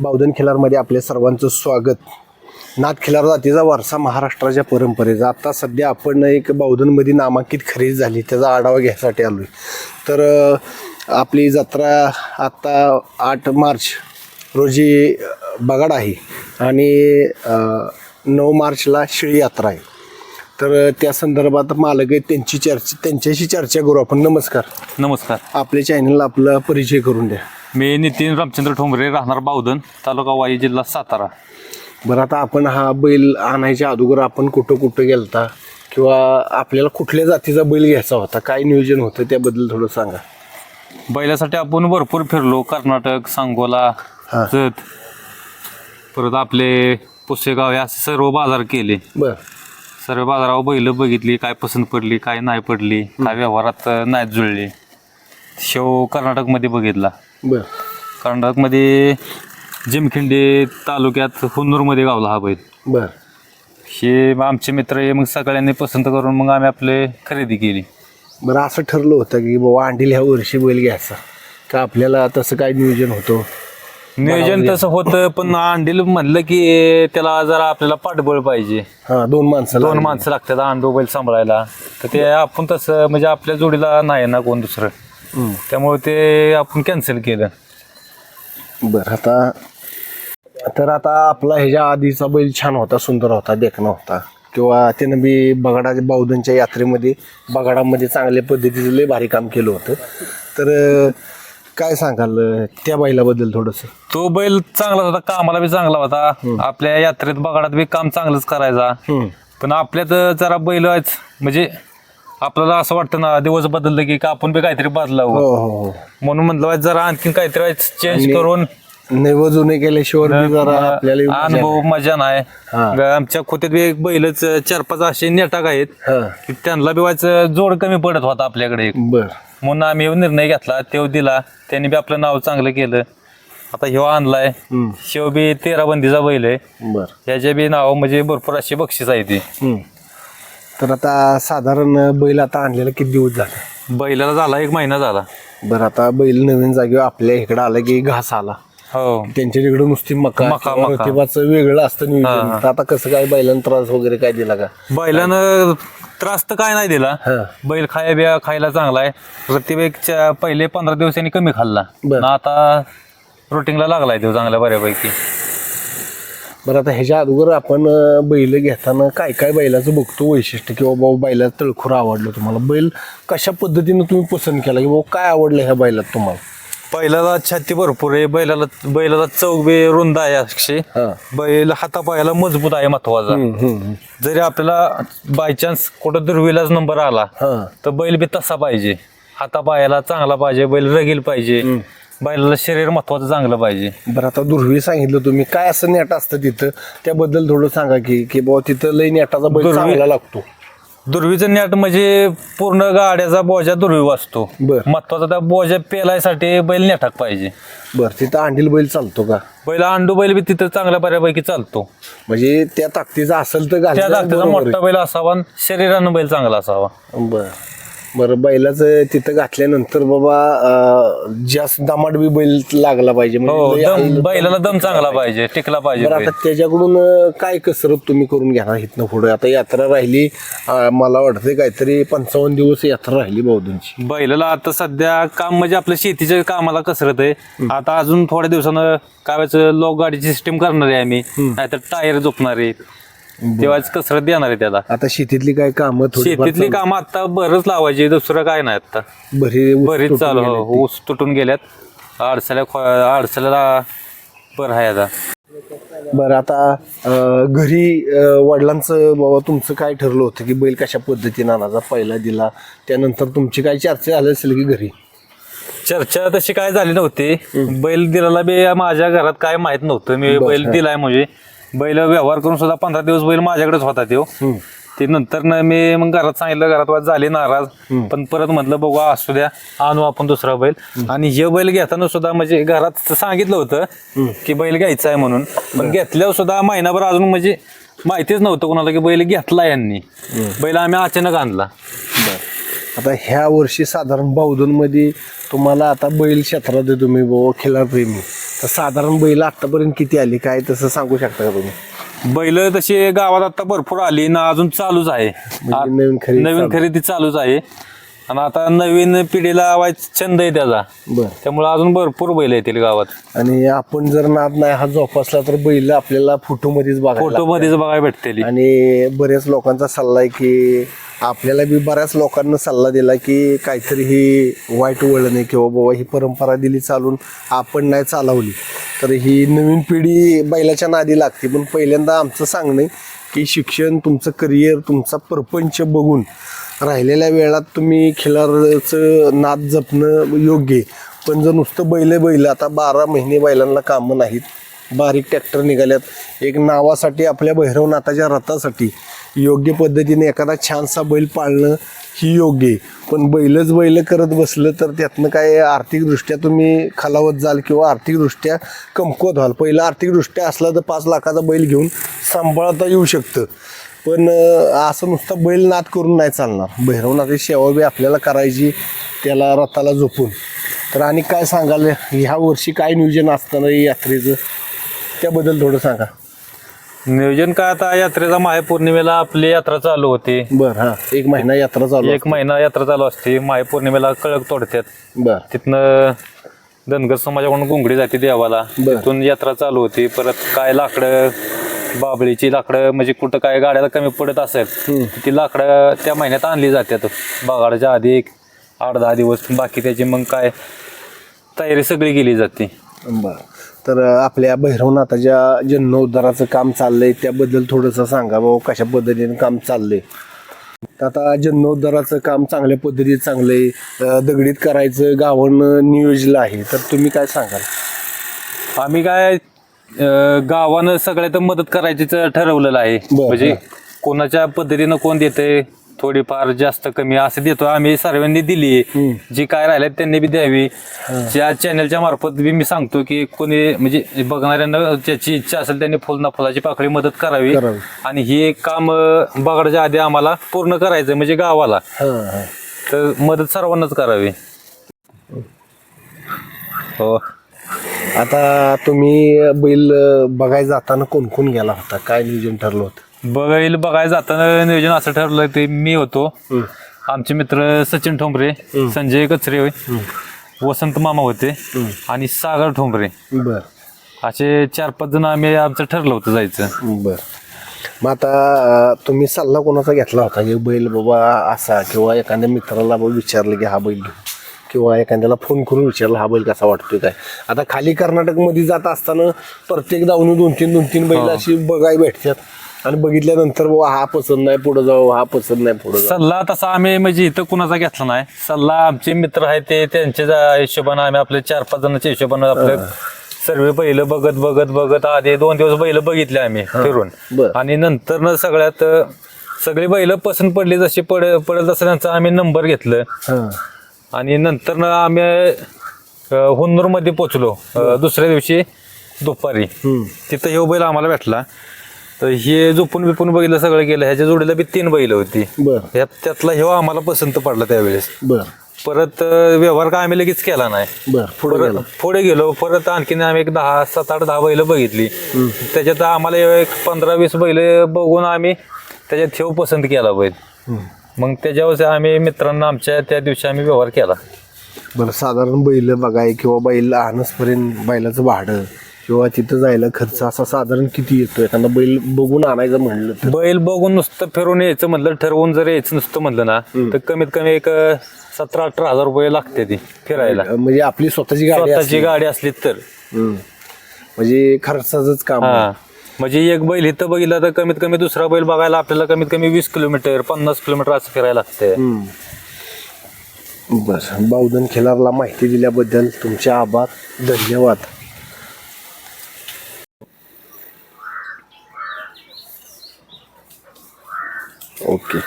बावधन खिलारमध्ये आपल्या सर्वांचं स्वागत. नाथ खिलार जातीचा वारसा महाराष्ट्राच्या परंपरेचा. आता सध्या आपण एक बावधनमध्ये नामांकित खरेदी झाली. त्याचा आढावा घ्यायसाठी आलो आहे तर आपली जत्रा आत्ता आठ मार्च रोजी बगाड आहे. आणि नऊ मार्चला शिळी यात्रा आहे. तर त्या संदर्भात मालक आहेत त्यांची चर्चा त्यांच्याशी चर्चा करू. आपण नमस्कार. नमस्कार. आपल्या चॅनलला आपला परिचय करून द्या. मी नितीन रामचंद्र ठोंबरे राहणार बावधन तालुका वाई जिल्हा सातारा. बरं आता आपण हा बैल आणायच्या अगोदर आपण कुठं कुठं गेलता? किंवा आपल्याला कुठल्या जातीचा बैल घ्यायचा होता? काय नियोजन होतं त्याबद्दल थोडं सांगा. बैलासाठी आपण भरपूर फिरलो. कर्नाटक सांगोला हा. जत परत आपले पुसेगाव हे असे सर्व बाजार केले. बर. सर्व बाजारावर बैल बघितली काय पसंत पडली काय नाही पडली. काय व्यवहारात नाही जुळली. शेव कर्नाटकमध्ये बघितला. बर. कर्नाटकमध्ये जिमखिंडी तालुक्यात हुन्नूरमध्ये गावला हा बैल. बर. हे आमचे मित्र हे मग सगळ्यांनी पसंत करून मग आम्ही आपले खरेदी केली. बरं असं ठरलं होतं की बाबा अंडील ह्या वर्षी बैल घ्यायचा. का आपल्याला तसं काय नियोजन होतं? नियोजन तसं होतं पण अंडील म्हणलं की त्याला जरा आपल्याला पाठबळ पाहिजे. हां दोन माणसं दोन लागली. माणसं लागतात अंडो बैल सांभाळायला. तर ते आपण तसं म्हणजे आपल्या जोडीला नाही ना कोण दुसरं. त्यामुळे ते आपण कॅन्सल केलं. बरं आता तर आता आपला ह्याच्या आधीचा बैल छान होता सुंदर होता देखणा होता. किंवा त्यानं बी बगाडाच्या बावधनच्या यात्रेमध्ये बगाडामध्ये चांगल्या पद्धतीचं लय भारी काम केलं होतं. तर काय सांगाल त्या बैलाबद्दल थोडंसं? तो बैल चांगला होता कामाला बी चांगला होता. आपल्या यात्रेत बगाडात बी काम चांगलंच करायचा. पण आपल्यात जरा बैल म्हणजे आपल्याला असं वाटतं ना दिवस बदललं की का आपण बी काहीतरी बदलावं. हो हो हो. म्हणून म्हणलं जरा आणखीन काहीतरी चेंज आणि करून नैवजुने केल्याशिवाय बी जरा आपल्याला मजा अनुभव मजा नाही. हा. ग- आमच्या खोत्यात बी एक बैलच चार पाच असे नेटाक आहेत. हां. की त्यांना बी व्हायचं जोड कमी पडत होता आपल्याकडे एक. बर. म्हणून आम्ही ह्यो निर्णय घेतला तो दिला. त्यांनी बी आपलं नाव चांगलं केलं. आता ह्यो आणलाय. हम्म. शेव बी तेरा बंदीचा बैल आहे. बर. ह्याच्या बी नाव म्हणजे भरपूर अशी बक्षीस आहे ती. हम्म. तर आता साधारण बैल आता आणलेला किती दिवस झाला? बैलाला झाला एक महिना झाला. बरं आता बैल नवीन जागेवर आपल्या इकडं आला की घास आला. हो. त्यांच्या तिकडे नुसती मका मका, किंवा मका. रतिबाचं वेगळं असतं नियोजन. तर आता कसं काय बैलांना त्रास वगैरे काय दिला का? बैलानं त्रास तर काय नाही दिला. हा. बैल खाया बिया खायला चांगला आहे. प्रतिभेच्या पहिले पंधरा दिवसांनी कमी खाल्ला. बर. आता रुटीनला लागलाय तो चांगल्या बऱ्यापैकी. बरं आता ह्याच्या अगोदर आपण बैल घेताना काय काय बैलाचं बघतो वैशिष्ट्य किंवा बाबा बैलाचं तळखुर आवडलं तुम्हाला? बैल कशा पद्धतीनं तुम्ही पसंत केला की बाबा काय आवडलं ह्या बैलात तुम्हाला? बैलाला छाती भरपूर आहे. बैलाला बैलाला चौक बी रुंद आहे अक्षे. हा. बैल हातापायाला मजबूत आहे महत्त्वाचा. जरी आपल्याला बाय चान्स कुठं दुर्विलाच नंबर आला हा. तर बैल बी तसा पाहिजे. हातापायाला चांगला पाहिजे बैल रगील पाहिजे. बैलाला शरीर महत्वाचं चांगलं पाहिजे. बरं आता दुर्वी सांगितलं तुम्ही. काय असं नेट असतं तिथं? त्याबद्दल थोडं सांगा की की बाबा तिथं लई नेटाचा बैल दुर्वी- चांगला लागतो. दुर्वीचं नेट म्हणजे पूर्ण गाड्याचा बोजा दुर्वी असतो बर. महत्त्वाचा त्या बोजा पेलायसाठी बैल नेटाक पाहिजे. बरं तिथं अंडील बैल चालतो का? बैल अंडू बैल बी तिथं चांगल्या बऱ्यापैकी चालतो. म्हणजे त्या ताकदीचा असेल तर त्या जागतिचा बरोबर मोठा बैल असावा आणि शरीरानं बैल चांगला असावा. आहे. बरं. बरं बैलाचं तिथं घातल्यानंतर बाबा अं, जास्त दमाट बी बैल लागला पाहिजे. हो म्हणजे लई दम बैलाला दम चांगला पाहिजे टिकला पाहिजे बरं बैल. आता त्याच्याकडून अं, काय कसरत तुम्ही करून घेणार इथनं पुढे? आता यात्रा राहिली अं, मला वाटतं काहीतरी पंचावन्न दिवस यात्रा राहिली बौद्धांची बैलाला आता सध्या काम म्हणजे आपल्या शेतीच्या कामाला कसरत आहे. आता अजून थोड्या दिवसानं काय व्हायचं लोक गाडीची सिस्टीम करणार आहे आम्ही. नाहीतर टायर झोपणार आहे. तेव्हाच कसरत देणार आहे त्याला. आता शेतीतली काय कामं शेतीतली कामं आता बरंच लावायची दुसरं काय नाही आता. ऊस बरीच तुटून चालू गेली. हो ऊस तुटून गेल्यात. अडसल्या अडसल्याला बरं आहे आता. बरं आता अं, घरी अं, वडिलांचं बाबा तुमचं काय ठरलं होतं की बैल कशा पद्धतीने आणायचा? पहिला दिला त्यानंतर तुमची काय चर्चा झाली असेल की घरी? चर्चा तशी काय झाली नव्हती. बैल दिलेला बी माझ्या घरात काय माहीत नव्हतं. मी बैल दिलाय म्हणजे. बैल व्यवहार करून सुद्धा पंधरा दिवस बैल माझ्याकडेच होता तो ते नंतर न मी मग घरात सांगितलं घरात वाद झाली नाराज. पण परत म्हटलं बघू असू द्या आणू आपण दुसरा बैल. आणि हे बैल घेताना सुद्धा म्हणजे घरात सांगितलं होतं की बैल घ्यायचा आहे म्हणून. पण घेतल्यावर सुद्धा महिनाभर अजून म्हणजे माहितीच नव्हतं कोणाला की बैल घेतला यांनी. बैल आम्ही अचानक आणला. आता ह्या वर्षी साधारण बावधनमध्ये तुम्हाला आता बैल क्षेत्रात तुम्ही बाबा खिलारप्रेमी तर साधारण बैल आतापर्यंत किती आली? काय तसं सांगू शकता का तुम्ही? बैल तशी गावात आता भरपूर आली ना अजून चालूच आहे. म्हणजे नवीन खरेदी नवीन चालू. खरेदी चालूच आहे. आणि आता नवीन पिढीला वाईट छंद आहे त्याचा. बर. त्यामुळे अजून भरपूर बैल येतील गावात. आणि आपण जर नाद नाही हा जोपासला तर बैल आपल्याला फोटो मध्येच बघायला फोटो मध्येच बघायला भेटतील. आणि बऱ्याच लोकांचा सल्ला आहे की आपल्याला बी बऱ्याच लोकांना सल्ला दिला की काहीतरी ही वाईट वळण आहे किंवा बाबा ही परंपरा दिली चालून आपण नाही चालवली. तर ही नवीन पिढी बैलाच्या नादी लागते. पण पहिल्यांदा आमचं सांगणं आहे की शिक्षण तुमचं करिअर तुमचा परपंच बघून राहिलेल्या वेळात तुम्ही खिलारचं नाद जपणं योग्य आहे. पण जर नुसतं बैल बैल आता बारा महिने बैलांना कामं नाहीत बारीक ट्रॅक्टर निघाल्यात एक नावासाठी आपल्या भैरवनाथाच्या रथासाठी योग्य पद्धतीने एखादा छानसा बैल पाळणं ही योग्य आहे. पण बैलच बैल करत बसलं तर त्यातनं काय आर्थिकदृष्ट्या तुम्ही खालावत जाल किंवा आर्थिकदृष्ट्या कमकुवत व्हाल? पहिलं आर्थिकदृष्ट्या असला तर पाच लाखाचा बैल घेऊन सांभाळता येऊ शकतं. पण असं नुसतं बैल नाद करून नाही चालणार. भैरवनाथाची सेवा बी आपल्याला करायची त्याला रथाला झोपून तर आणि काय सांगाल ह्या वर्षी काय नियोजन असताना या यात्रेचं? त्याबद्दल थोडं सांगा. नियोजन काय आता यात्रेचा महापौर्णिमेला आपली यात्रा चालू होती. बर हा. एक महिना यात्रा चालू एक महिना यात्रा चालू असते. महापौर्णिमेला कळक तोडतात. बर. तिथनं धनगर समाजाकडून गुंगडी जाते देवाला. तिथून यात्रा चालू होती. परत काय लाकडं बाबळीची लाकडं म्हणजे कुठं काय गाड्याला कमी पडत असेल ती लाकडं त्या महिन्यात आणली जातात. बागाडाच्या आधी एक आठ दहा दिवस बाकी त्याची मग काय तयारी सगळी केली जाते. बर. तर आपल्या भैरवनाथाच्या जन्मोद्धाराचं काम चाललंय त्याबद्दल थोडंसं सांगा बाबा कशा पद्धतीने काम चाललंय? आता जन्मोद्धाराचं काम चांगल्या पद्धतीत चांगलंय दगडीत करायचं गावानं नियोजलं आहे तर तुम्ही काय सांगाल? आम्ही काय अं, गावानं सगळ्यात मदत करायचीच ठरवलेलं आहे. बरं, म्हणजे. कोणाच्या पद्धतीनं कोण देते थोडीफार जास्त कमी असं देतो. आम्ही सर्वांनी दिली. जी काय राहिले त्यांनी बी द्यावी. ज्या चॅनलच्या मार्फत बी मी सांगतो की कोणी म्हणजे बघणाऱ्यांना ज्याची इच्छा असेल त्यांनी फुल ना फुलाची पाकळी मदत करावी. करावी. आणि हे काम अं, बघायच्या आधी आम्हाला पूर्ण करायचं म्हणजे गावाला. हां हां. तर मदत सर्वांनाच करावी. हो. आता तुम्ही बैल बघायला जाताना कोण कोण गेला होता? काय नियोजन ठरलं होतं? बैल बघायला जाताना नियोजन असं ठरलं ते मी होतो. आमचे मित्र सचिन ठोंबरे संजय कचरे होय. वसंत मामा होते आणि सागर ठोंबरे. बर. असे चार पाच जण आम्ही आमचं ठरलं होतं जायचं. बर. मग आता तुम्ही सल्ला कोणाचा घेतला होता? की बैल बाबा असा किंवा एखाद्या मित्राला बाबा विचारलं की हा बैल घेऊ किंवा एखाद्याला फोन करून विचारलं हा बैल कसा वाटतोय काय? आता खाली कर्नाटकमध्ये जात असताना प्रत्येक दावणी दोन तीन दोन तीन बैल अशी बघायला भेटतात. आणि बघितल्यानंतर बाबा हा पसंत नाही पुढे जाऊ हा पसंत नाही पुढे जाऊ. सल्ला तसा आम्ही म्हणजे इथं कुणाचा घेतला नाही. सल्ला आमचे मित्र आहेत ते त्यांच्या जा- हिशोबानं आम्ही आपले चार पाच जणांच्या हिशोबानं आपले सर्व बैल बघत बघत बघत आधी दोन दिवस बैल बघितले आम्ही फिरून. बर. आणि नंतर न सगळ्यात अं, सगळी बैल पसंत पडली जशी पड पडेल तसं त्यांचा आम्ही नंबर घेतलं. हां. आणि नंतर न आम्ही हुन्नूरमध्ये पोचलो. अं, दुसऱ्या दिवशी दुपारी. तिथं हे बैल आम्हाला भेटला. तर हे झोपून बिपून बघितलं सगळं केलं ह्याच्या जोडीला बी तीन बैल होती. बर. ह्यात त्यातला हे आम्हाला पसंत पडला त्यावेळेस. बर. परत अं, व्यवहार काय आम्ही लगेच केला नाही. बर. पुढे गेला. पुढे गेलो. परत आणखीन आम्ही एक दहा सात आठ दहा बैल बघितली. त्याच्यात आम्हाला एक पंधरा वीस बैल बघून आम्ही त्याच्यात ठेव पसंत केला बैल. मग त्याच्यावर आम्ही मित्रांना आमच्या त्या दिवशी आम्ही व्यवहार केला. बरं साधारण बैल बघाय किंवा बैल आणसपर्यंत बैलाचं भाडं किंवा तिथं जायला खर्च असा साधारण किती येतो एखादा बैल बघून आणायचं म्हणलं तर. बैल बघून नुसतं फिरून यायचं म्हणलं ठरवून जर यायचं नुसतं म्हणलं ना तर कमीत कमी एक सतरा अठरा हजार रुपये लागते ती फिरायला. म्हणजे आपली स्वतःची गाडी स्वतःची असली. गाडी असली तर. हम्म. म्हणजे खर्चाचंच काम आहे. म्हणजे एक बैल इथं बघितलं तर कमीत कमी दुसरा बैल बघायला आपल्याला कमीत कमी वीस किलोमीटर पन्नास किलोमीटर असं फिरायला लागते हम्म. बरं बावधन खिलारला माहिती दिल्याबद्दल तुमचे आभार धन्यवाद. ओके.